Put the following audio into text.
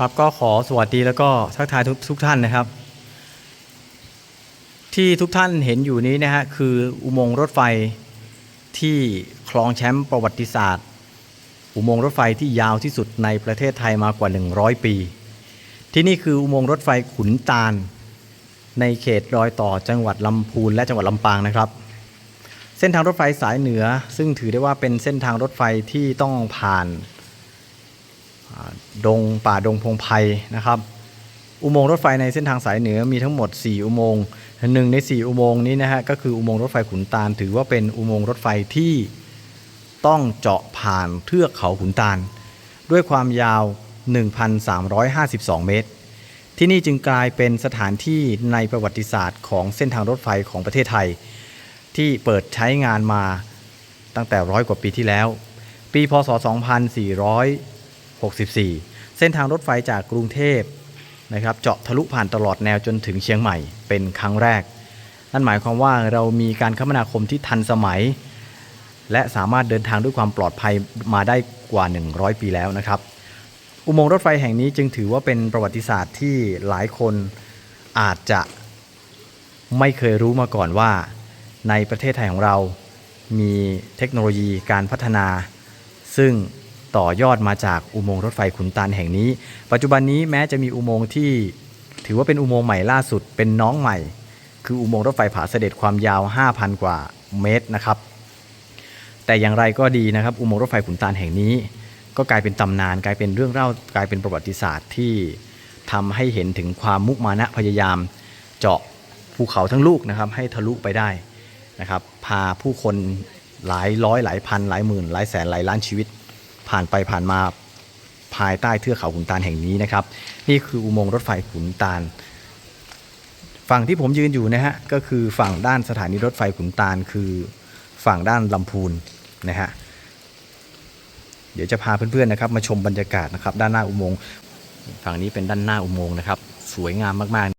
ครับก็ขอสวัสดีแล้วก็ทักทายทุกทุกท่านนะครับ ที่ทุกท่านเห็นอยู่นี้นะฮะคืออุโมงค์รถไฟที่คลองแชมป์ประวัติศาสตร์ อุโมงค์รถไฟที่ยาวที่สุดในประเทศไทยมากว่า 100 ปี ที่นี่คืออุโมงค์รถไฟขุนตาล ในเขตรอยต่อจังหวัดลำพูนและจังหวัดลำปางนะครับ เส้นทางรถไฟสายเหนือซึ่งถือได้ว่าเป็นเส้นทางรถไฟที่ต้องผ่าน ดงป่าดงพงไพนะครับ อุโมงค์รถไฟในเส้นทางสายเหนือมีทั้งหมด 4 อุโมงค์หนึ่งใน 4 อุโมงค์นี้นะฮะก็คืออุโมงค์รถไฟขุนตาล ถือว่าเป็นอุโมงค์รถไฟที่ต้องเจาะผ่านเทือกเขาขุนตาล ด้วยความยาว 1,352 เมตร ที่นี่จึงกลายเป็นสถานที่ในประวัติศาสตร์ของเส้นทางรถไฟของประเทศไทย ที่เปิดใช้งานมาตั้งแต่ร้อยกว่าปีที่แล้ว ปีพศ 64 เส้นทางรถไฟจากกรุงเทพนะครับเจาะทะลุผ่านตลอดแนวจนถึงเชียงใหม่เป็นครั้งแรก นั่นหมายความว่าเรามีการคมนาคมที่ทันสมัย และสามารถเดินทางด้วยความปลอดภัยมาได้กว่า 100 ปีแล้วนะครับ อุโมงค์รถไฟแห่งนี้จึงถือว่าเป็นประวัติศาสตร์ที่หลายคนอาจจะไม่เคยรู้มาก่อนว่า ในประเทศไทยของเรามีเทคโนโลยีการพัฒนา ซึ่ง ต่อยอดมาจากอุโมงค์รถไฟขุนตาลแห่งนี้ ปัจจุบันนี้แม้จะมีอุโมงค์ที่ถือว่าเป็นอุโมงค์ใหม่ล่าสุดเป็นน้องใหม่ คืออุโมงค์รถไฟผาเสด็จความยาว 5,000 กว่าเมตรนะครับ แต่อย่างไรก็ดีนะครับ อุโมงค์รถไฟขุนตาลแห่งนี้ ก็กลายเป็นตำนานกลายเป็นเรื่องเล่ากลายเป็นประวัติศาสตร์ที่ทำให้เห็นถึงความมุมานะพยายาม เจาะภูเขาทั้งลูกนะครับให้ทะลุไปได้นะครับ พาผู้คนหลายร้อยหลายพันหลายหมื่นหลายแสนหลายล้านชีวิต ผ่านไปผ่านมาภายใต้เทือกเขาขุนตาลแห่งนี้นะครับ นี่คืออุโมงค์รถไฟขุนตาล ฝั่งที่ผมยืนอยู่นะฮะก็คือฝั่งด้านสถานีรถไฟขุนตาล คือฝั่งด้านลำพูนนะฮะเดี๋ยวจะพาเพื่อนๆนะครับมาชมบรรยากาศนะครับด้านหน้าอุโมงค์ฝั่งนี้เป็นด้านหน้าอุโมงค์นะครับสวยงามมาก